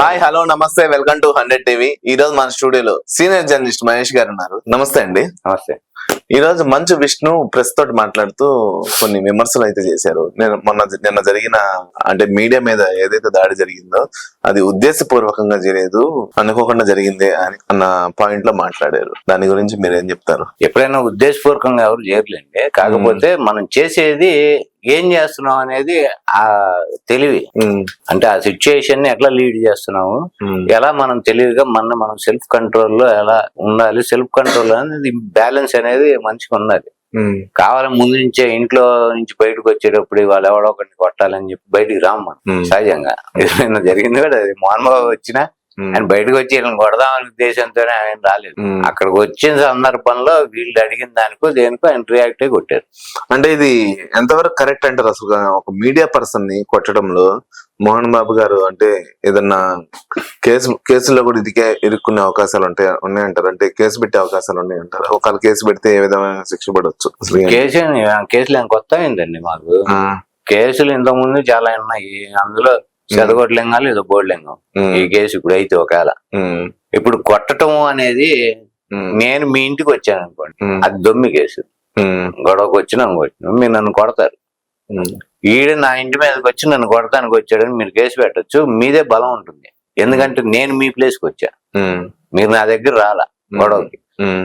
Hi hello namaste welcome to hundred TV ఈ రోజు మన స్టూడియోలో సీనియర్ జర్నలిస్ట్ మహేష్ గారు ఉన్నారు. నమస్తే అండి. నమస్తే. ఈ రోజు మంచు విష్ణు ప్రెస్ తోటి మాట్లాడుతూ కొన్ని విమర్శలు అయితే చేశారు. నేను మొన్న నిన్న జరిగిన అంటే మీడియా మీద ఏదైతే దాడి జరిగిందో అది ఉద్దేశపూర్వకంగా చేయలేదు అనుకోకుండా జరిగింది అని అన్న పాయింట్లో మాట్లాడారు. దాని గురించి మీరు ఏం చెప్తారు? ఎప్పుడైనా ఉద్దేశపూర్వకంగా ఎవరు చేయట్లేండి. కాకపోతే మనం చేసేది ఏం చేస్తున్నాం అనేది ఆ తెలివి. అంటే ఆ సిచ్యుయేషన్ని ఎట్లా లీడ్ చేస్తున్నాము ఎలా మనం తెలివిగా మన మనం సెల్ఫ్ కంట్రోల్లో ఎలా ఉండాలి? సెల్ఫ్ కంట్రోల్ అనేది బ్యాలెన్స్ అనేది ఉండాలి. ఉమ్, కావాలని ముందు నుంచే ఇంట్లో నుంచి బయటకు వచ్చేటప్పుడు వాళ్ళు ఎవడో ఒకరిని కొట్టాలని చెప్పి బయటికి రాము మనం ఉమ్, సహజంగా. ఏదైనా జరిగింది కూడా? అది మోహన్ బాబు వచ్చినా ఆయన బయటకు వచ్చి వీళ్ళని కొడదామనే ఉద్దేశంతోనే ఆయన రాలేదు. ఉమ్. అక్కడికి వచ్చిన సందర్భంలో వీళ్ళు అడిగిన దానికో దేనికో ఆయన రియాక్ట్ అయి కొట్టారు. అంటే ఇది ఎంతవరకు కరెక్ట్ అంటారు అసలు? ఒక మీడియా పర్సన్ని కొట్టడంలో మోహన్ బాబు గారు అంటే ఏదన్నా కేసు కేసులో కూడా ఇదికే ఇరుక్కునే అవకాశాలు ఉంటాయి ఉన్నాయంటారు? అంటే కేసు పెట్టే అవకాశాలు ఉన్నాయంటారు? ఒకవేళ కేసు పెడితే ఏ విధమైన శిక్ష పడవచ్చు కేసు కేసులు ఏం కొత్త అయిందండి మాకు. కేసులు ఇంతకు ముందు చాలా ఉన్నాయి. అందులో చెదగొట్టలింగాలు ఏదో బోర్డులింగం ఉమ్, ఈ కేసు ఇప్పుడు అయితే ఒకవేళ ఇప్పుడు కొట్టడం అనేది నేను మీ ఇంటికి వచ్చాను అనుకోండి. అది దొమ్మి కేసు. గొడవకు వచ్చినా వచ్చిన మీరు నన్ను కొడతారు. ఈడ నా ఇంటి మీదకి వచ్చి నన్ను కొడతానికి వచ్చాడని మీరు కేసు పెట్టొచ్చు మీదే బలం ఉంటుంది. ఎందుకంటే నేను మీ ప్లేస్కి వచ్చా. ఉమ్, మీరు నా దగ్గర రాలా గొడవకి.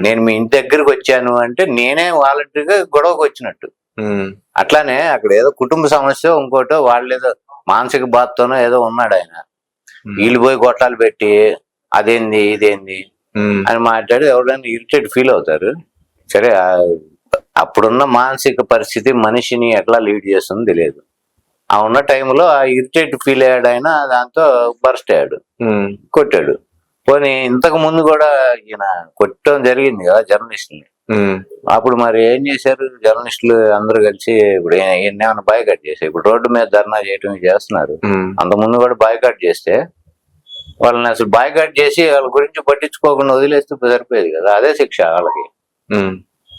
నేను మీ ఇంటి దగ్గరికి వచ్చాను అంటే నేనే వాలంటరీగా గొడవకు వచ్చినట్టు. అట్లానే అక్కడ ఏదో కుటుంబ సమస్య ఇంకోటో వాళ్ళు ఏదో మానసిక బాధతోనో ఏదో ఉన్నాడు ఆయన. వీళ్ళు పోయి గొట్టాలు పెట్టి అదేంది ఇదేంది అని మాట్లాడి ఎవరైనా ఇరిటేట్ ఫీల్ అవుతారు. సరే అప్పుడున్న మానసిక పరిస్థితి మనిషిని ఎట్లా లీడ్ చేస్తుందో తెలియదు. ఆ ఉన్న టైంలో ఆ ఇరిటేట్ ఫీల్ అయ్యాడు ఆయన దాంతో బర్స్ట్ అయ్యాడు కొట్టాడు. పోనీ ఇంతకు ముందు కూడా ఈయన కొట్టడం జరిగింది కదా జర్నలిస్టుని అప్పుడు మరి ఏం చేశారు? జర్నలిస్టులు అందరూ కలిసి ఇప్పుడు ఏమైనా బాయ్కట్ చేశారు ఇప్పుడు రోడ్డు మీద ధర్నా చేయటం చేస్తున్నారు. ముందు కూడా బాయ్కట్ చేస్తే వాళ్ళని అసలు బాయ్కట్ చేసి వాళ్ళ గురించి పట్టించుకోకుండా వదిలేస్తే సరిపోయేది కదా. అదే శిక్ష వాళ్ళకి.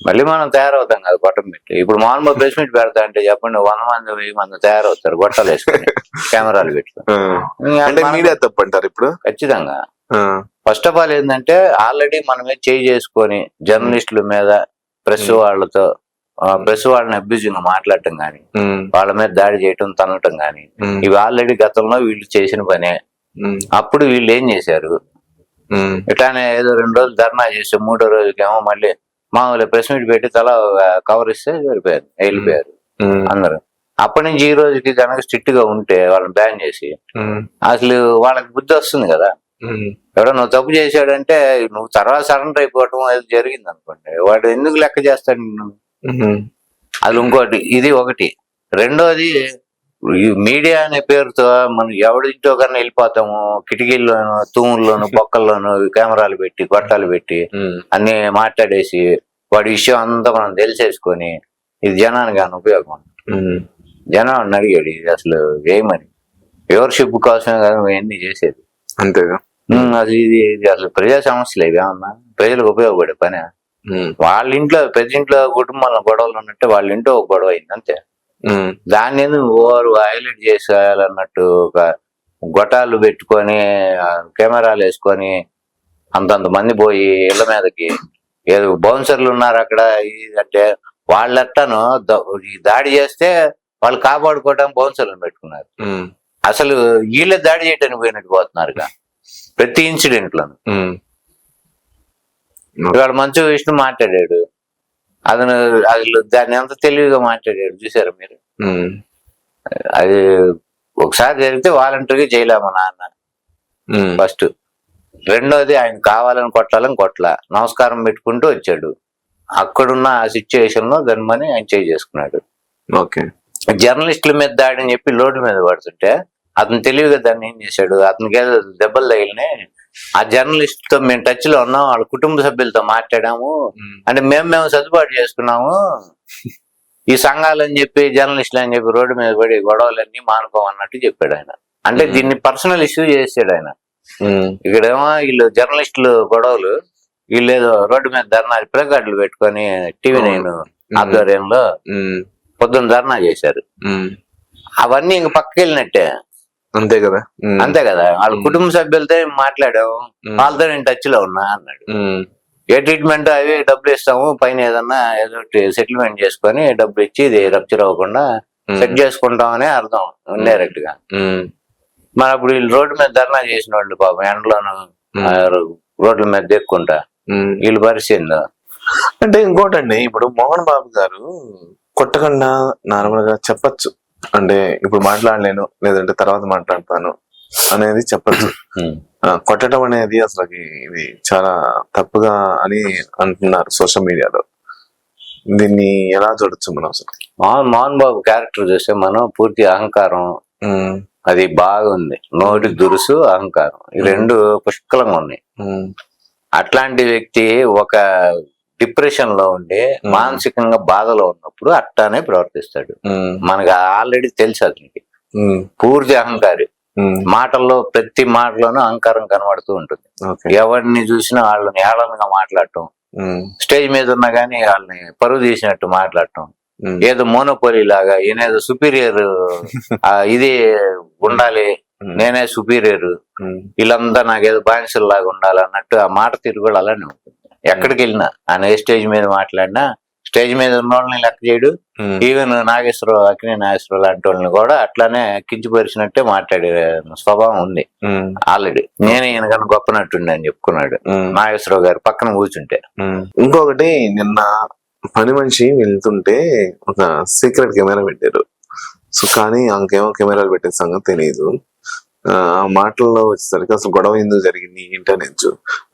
మళ్ళీ మనం తయారవుతాం కదా గొట్టం పెట్టి. ఇప్పుడు మామూలుగా ప్రెస్ మీట్ పెడతా అంటే చెప్పండి వంద మంది వెయ్యి మంది తయారవుతారు గొట్టాలు వేసుకొని కెమెరాలు పెట్టుకొని. ఉమ్. అంటే మనం- మీడియా తప్పు అంటారు ఇప్పుడు? ఖచ్చితంగా. ఫస్ట్ ఆఫ్ ఆల్ ఏంటంటే ఆల్రెడీ మనమే చేయి చేసుకొని జర్నలిస్టుల మీద ప్రెస్ Hmm. వాళ్ళతో ప్రెస్ వాళ్ళని అబ్యూజింగ్ మాట్లాడటం కానీ ఉమ్, వాళ్ళ మీద దాడి చేయటం తనటం కానీ ఇవి ఆల్రెడీ గతంలో వీళ్ళు చేసిన పనే. అప్పుడు వీళ్ళు ఏం చేశారు? ఇట్లానే ఏదో రెండు రోజులు ధర్నా చేసి మూడో రోజుకేమో మళ్ళీ మామూలు ప్రెస్ మీట్ పెట్టి తల కవర్ ఇస్తే సరిపోయారు వెళ్ళిపోయారు ఉమ్, అందరూ. అప్పటి నుంచి ఈ రోజుకి కనుక స్ట్రిక్ట్గా ఉంటే వాళ్ళని బ్యాన్ చేసి అసలు వాళ్ళకి బుద్ధి వస్తుంది కదా. ఎవడో నువ్వు తప్పు చేశాడంటే నువ్వు తర్వాత సరెండర్ అయిపోవటం అది జరిగింది అనుకోండి. వాడు ఎందుకు లెక్క చేస్తాడు నిన్ను? అది ఇంకోటి ఇది ఒకటి. రెండోది మీడియా అనే పేరుతో మనం ఎవడింటో కన్నా వెళ్ళిపోతాము కిటికీల్లోను తూముల్లోను బొక్కల్లోను కెమెరాలు పెట్టి గొట్టాలు పెట్టి అన్ని మాట్లాడేసి వాడి విషయం అంతా మనం తెలిసేసుకొని ఇది జనానికి అని ఉపయోగం జనం అడిగాడు ఇది అసలు ఏమని? వ్యూవర్షిప్ కోసమే కదా ఇవన్నీ చేసేది. అంతేగా. అది ఇది ఇది అసలు ప్రజా సమస్యలు ఇవి ఏమన్నా ప్రజలకు ఉపయోగపడే పని. వాళ్ళ ఇంట్లో ప్రతి ఇంట్లో కుటుంబంలో గొడవలు ఉన్నట్టే వాళ్ళ ఇంట్లో ఒక గొడవ అయింది అంతే. దాన్ని ఎందుకు ఓవర్ హైలైట్ చేసేయాలన్నట్టు ఒక గొటాలు పెట్టుకొని కెమెరాలు వేసుకొని అంతంత మంది పోయి ఇళ్ళ మీదకి ఏదో బౌన్సర్లు ఉన్నారు అక్కడ ఇది అంటే వాళ్ళట్టను దాడి చేస్తే వాళ్ళు కాపాడుకోవడానికి బౌన్సర్లను పెట్టుకున్నారు. అసలు వీళ్ళే దాడి చేయడానికి పోయినట్టు పోతున్నారు ప్రతి ఇన్సిడెంట్ లోను ఉమ్, ఇవాళ మంచు విష్ణు మాట్లాడాడు. అతను అసలు దాన్ని ఎంత తెలివిగా మాట్లాడాడు చూసారా మీరు? అది ఒకసారి జరిగితే వాలంటరీగా చేయలేము నాన్న. ఫస్ట్. రెండోది ఆయన కావాలని కొట్టాలని కొట్ల. నమస్కారం పెట్టుకుంటూ వచ్చాడు. అక్కడున్న ఆ సిచ్యుయేషన్లో గన్మని ఆయన చేసుకున్నాడు. ఓకే. జర్నలిస్టుల మీద దాడి అని చెప్పి లోటు మీద పడుతుంటే అతను తెలివిగా దాన్ని ఏం చేశాడు. అతనికి ఏదో దెబ్బలు తగిలినాయి. ఆ జర్నలిస్ట్తో మేము టచ్లో ఉన్నాం. వాళ్ళ కుటుంబ సభ్యులతో మాట్లాడాము. అంటే మేము మేము సర్దుబాటు చేసుకున్నాము. ఈ సంఘాలు అని చెప్పి జర్నలిస్టులు అని చెప్పి రోడ్డు మీద పడి గొడవలన్నీ మానుకోమన్నట్టు చెప్పాడు ఆయన. అంటే. దీన్ని పర్సనల్ ఇష్యూ చేసాడు ఆయన. ఇక్కడేమో వీళ్ళు జర్నలిస్టులు గొడవలు వీళ్ళు ఏదో రోడ్డు మీద ధర్నా ప్లకార్డులు పెట్టుకొని టీవీ నైన్ ఆధ్వర్యంలో పొద్దున్న ధర్నా చేశారు. అవన్నీ ఇంక పక్కకి వెళ్ళినట్టే అంతే కదా. అంతే కదా. వాళ్ళ. కుటుంబ సభ్యులతో మాట్లాడాం ఉమ్, వాళ్ళతో నేను టచ్లో ఉన్నా అన్నాడు. ఏ ట్రీట్మెంట్ అవి డబ్బులు ఇస్తాము పైన ఏదన్నా ఏదో సెటిల్మెంట్ చేసుకొని డబ్బులు ఇచ్చి ఇది రప్చర్ అవ్వకుండా సెట్ చేసుకుంటామని అర్థం ఇండైరెక్ట్గా మరి అప్పుడు వీళ్ళు రోడ్డు మీద ధర్నా చేసిన వాళ్ళు పాపం ఎండలోను రోడ్ల మీద దెక్కుంటా. వీళ్ళ పరిస్థితి. అంటే ఇంకోటండి ఇప్పుడు మోహన్ బాబు గారు కొట్టకుండా నార్మల్గా చెప్పచ్చు. అంటే ఇప్పుడు మాట్లాడలేను లేదంటే తర్వాత మాట్లాడతాను అనేది చెప్పచ్చు. కొట్టడం అనేది అసలు ఇది చాలా తప్పుగా అని అంటున్నారు సోషల్ మీడియాలో. దీన్ని ఎలా చూడొచ్చు మనం అసలు? మోహన్ మోహన్ బాబు క్యారెక్టర్ చూస్తే మనం పూర్తి అహంకారం. అది బాగుంది. నోటి దురుసు అహంకారం. ఈ రెండు పుష్కలంగా ఉన్నాయి. అట్లాంటి వ్యక్తి ఒక డిప్రెషన్లో ఉండి. మానసికంగా బాధలో ఉన్నప్పుడు అట్టానే ప్రవర్తిస్తాడు. మనకు ఆల్రెడీ తెలుసు అతనికి పూర్తి అహంకారి. మాటల్లో ప్రతి మాటలోనూ అహంకారం కనబడుతూ ఉంటుంది. ఎవరిని చూసినా వాళ్ళని ఏళనగా మాట్లాడటం. స్టేజ్ మీద ఉన్నా గానీ వాళ్ళని పరువు తీసినట్టు మాట్లాడటం. ఏదో మోనోపోలి లాగా ఈయనేదో సుపీరియర్ ఇది ఉండాలి. నేనే సుపీరియర్. వీళ్ళంతా నాకేదో బానిసల్లాగా ఉండాలి అన్నట్టు ఆ మాట తీరు కూడా అలానే ఉంటుంది. ఎక్కడికి వెళ్ళినా ఆయన ఏ స్టేజ్ మీద మాట్లాడినా స్టేజ్ మీద ఉన్న వాళ్ళని లెక్క చేయడు. ఈవెన్ నాగేశ్వరరావు అక్కినే నాగేశ్వరరావు లాంటి వాళ్ళని కూడా అట్లానే కించిపరిచినట్టే మాట్లాడే స్వభావం ఉంది. ఆల్రెడీ నేనే ఈయనకన్నా గొప్పనట్టుండి అని చెప్పుకున్నాడు. నాగేశ్వరరావు గారు పక్కన కూర్చుంటే. ఇంకొకటి నిన్న పని మనిషి వెళ్తుంటే ఒక సీక్రెట్ కెమెరా పెట్టారు. సో కానీ ఆమెకేమో కెమెరాలు పెట్టే సంగతి తెలియదు ఆ మాటల్లో వచ్చేసరికి అసలు గొడవ ఎందుకు జరిగింది? ఏంటనేచ్చు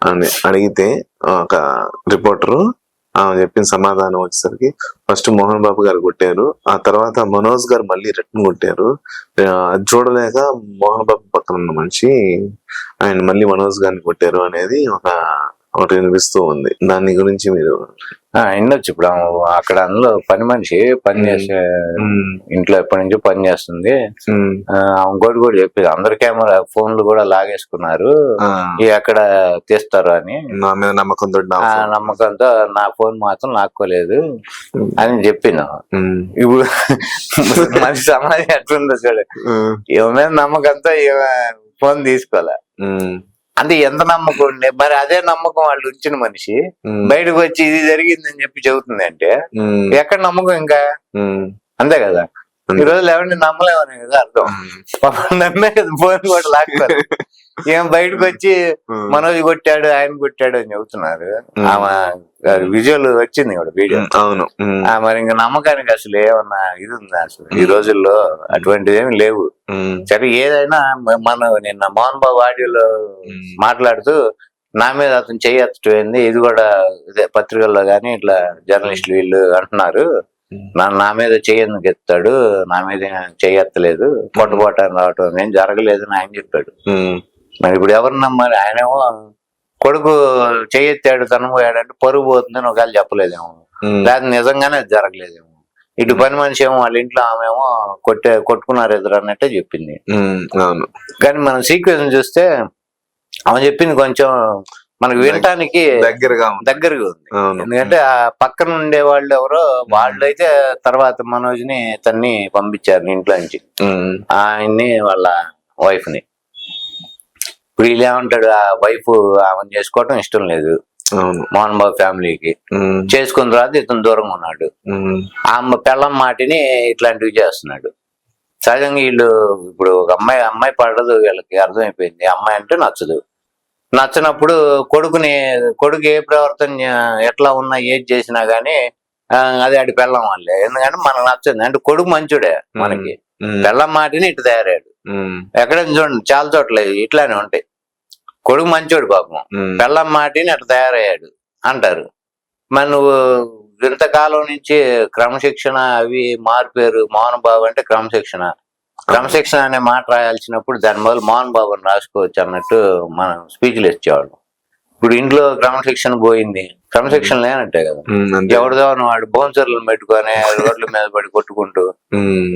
అని అడిగితే ఒక రిపోర్టరు ఆమె చెప్పిన సమాధానం వచ్చేసరికి ఫస్ట్ మోహన్ బాబు గారు కొట్టారు. ఆ తర్వాత మనోజ్ గారు మళ్ళీ రిటర్న్ కొట్టారు. అది చూడలేక మోహన్ బాబు పక్కన ఉన్న మనిషి ఆయన మళ్ళీ మనోజ్ గారిని కొట్టారు అనేది ఒక ఒకటి వినిపిస్తూ ఉంది. దాని గురించి మీరు ఆ, వినొచ్చు. ఇప్పుడు అక్కడ అందులో పని మనిషి పని చేసే ఇంట్లో ఎప్పటి నుంచో పని చేస్తుంది. ఇంకోటి కూడా చెప్పేది. అందరు కెమెరా ఫోన్లు కూడా లాగేసుకున్నారు. ఎక్కడ తీస్తారు అని. నా మీద నమ్మకంతో నమ్మకంతో నా ఫోన్ మాత్రం లాక్కోలేదు అని చెప్పిన. ఇప్పుడు మనిషి సమాజం ఎట్లుందో చూడు. ఈమె మీద నమ్మకంతో ఫోన్ తీసుకోలే. అంటే ఎంత నమ్మకం ఉండే? మరి అదే నమ్మకం వాళ్ళు ఉంచిన మనిషి బయటకు వచ్చి ఇది జరిగిందని చెప్పి చెబుతుంది అంటే ఎక్కడ నమ్మకం ఇంకా? అంతే కదా? ఈ రోజు ఎవరిని నమ్మలేమని కదా అర్థం. నమ్మే కదా ఫోన్ కూడా లాక్తారు ఏం బయటకు వచ్చి మనోజ్ కొట్టాడు ఆయన కొట్టాడు అని చెబుతున్నారు. ఆమె విజువల్ వచ్చింది కూడా వీడియో అవును. మరి ఇంకా నమ్మకానికి అసలు ఏమన్నా ఇది ఉందా అసలు? ఈ రోజుల్లో అటువంటిది ఏమి లేవు. సరే ఏదైనా మన నిన్న మోహన్ బాబు ఆడియోలో మాట్లాడుతూ నా మీద అతను ఏంది? ఇది కూడా పత్రికల్లో గానీ ఇట్లా జర్నలిస్టులు వీళ్ళు అంటున్నారు. నా నా మీద చెయ్యను ఎత్తాడు? నా మీద చెయ్యత్తలేదు. పొట్టపోటాన్ని రావటం ఏం జరగలేదు అని ఆయన చెప్పాడు. మరి ఇప్పుడు ఎవరు నమ్మాలి? ఆయనేమో కొడుకు చెయ్యెత్తాడు తనపోయాడు అంటే పరుగు పోతుందని ఒకవేళ చెప్పలేదేమో. లేదా నిజంగానే అది జరగలేదేమో. ఇటు పని మనిషి ఏమో వాళ్ళ ఇంట్లో ఆమెమో కొట్టే కొట్టుకున్నారు ఎదురు అన్నట్టే చెప్పింది. అవును. కానీ మనం సీక్వెన్స్ చూస్తే ఆమె చెప్పింది కొంచెం మనకు వినటానికి దగ్గరగా ఉంది. దగ్గరగా ఉంది. ఎందుకంటే ఆ పక్కన ఉండే వాళ్ళు ఎవరో వాళ్ళు అయితే తర్వాత మనోజ్ని తన్ని పంపించారు ఇంట్లో నుంచి. ఆయన్ని వాళ్ళ వైఫ్ని ఇప్పుడు వీళ్ళు ఏమంటాడు ఆ వైఫ్ ఆమెను చేసుకోవటం ఇష్టం లేదు. మోహన్ బాబు ఫ్యామిలీకి. చేసుకున్న తర్వాత ఇతను దూరంగా ఉన్నాడు. ఉమ్, ఆ అమ్మ పెళ్ళం మాటిని ఇట్లాంటివి చేస్తున్నాడు. సహజంగా వీళ్ళు ఇప్పుడు ఒక అమ్మాయి అమ్మాయి పడదు వీళ్ళకి అర్థమైపోయింది. అమ్మాయి అంటే నచ్చదు. నచ్చినప్పుడు కొడుకుని కొడుకు ఏ ప్రవర్తన ఎట్లా ఉన్నా ఏది చేసినా గానీ అది ఆడి పెళ్ళం వాళ్ళే. ఎందుకంటే మనకు నచ్చదు. అంటే కొడుకు మంచుడే మనకి. పెళ్ళం మాటిని ఇటు తయారయ్యాడు. ఉమ్, ఎక్కడైనా చూడండి చాలా చోట్ల ఇట్లానే ఉంటాయి. కొడుకు మంచోడు పాపం. బెల్లం మాటిని అట్లా తయారయ్యాడు అంటారు. మరి నువ్వు ఇంతకాలం నుంచి క్రమశిక్షణ అవి మారిపోయారు. మోహన్ బాబు అంటే క్రమశిక్షణ. క్రమశిక్షణ అనే మాట రాయాల్సినప్పుడు దాని బదులు మోహన్ బాబు అని రాసుకోవచ్చు అన్నట్టు మనం స్పీచ్లు ఇచ్చేవాళ్ళం. ఇప్పుడు ఇంట్లో క్రమశిక్షణ పోయింది. క్రమశిక్షణ లేనట్టే కదా. ఎవరిదో వాడు బౌన్సర్లు పెట్టుకొని రోడ్ల మీద పడి కొట్టుకుంటూ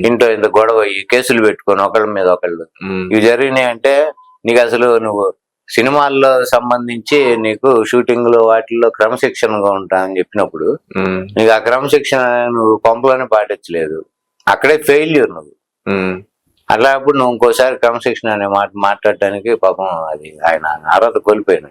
ఇంట్లో ఇంత గొడవ కేసులు పెట్టుకొని ఒకళ్ళ మీద ఒకళ్ళు. ఇవి జరిగినాయి అంటే నీకు అసలు నువ్వు సినిమాల్లో సంబంధించి నీకు షూటింగ్లో వాటిల్లో క్రమశిక్షణగా ఉంటా అని చెప్పినప్పుడు నీకు ఆ క్రమశిక్షణ నువ్వు పంపులోనే పాటించలేదు. అక్కడే ఫెయిల్యూర్ నువ్వు. అలా అప్పుడు నువ్వు ఇంకోసారి క్రమశిక్షణ అనే మాట మాట్లాడడానికి పాపం అది ఆయన అర్హత కోల్పోయాను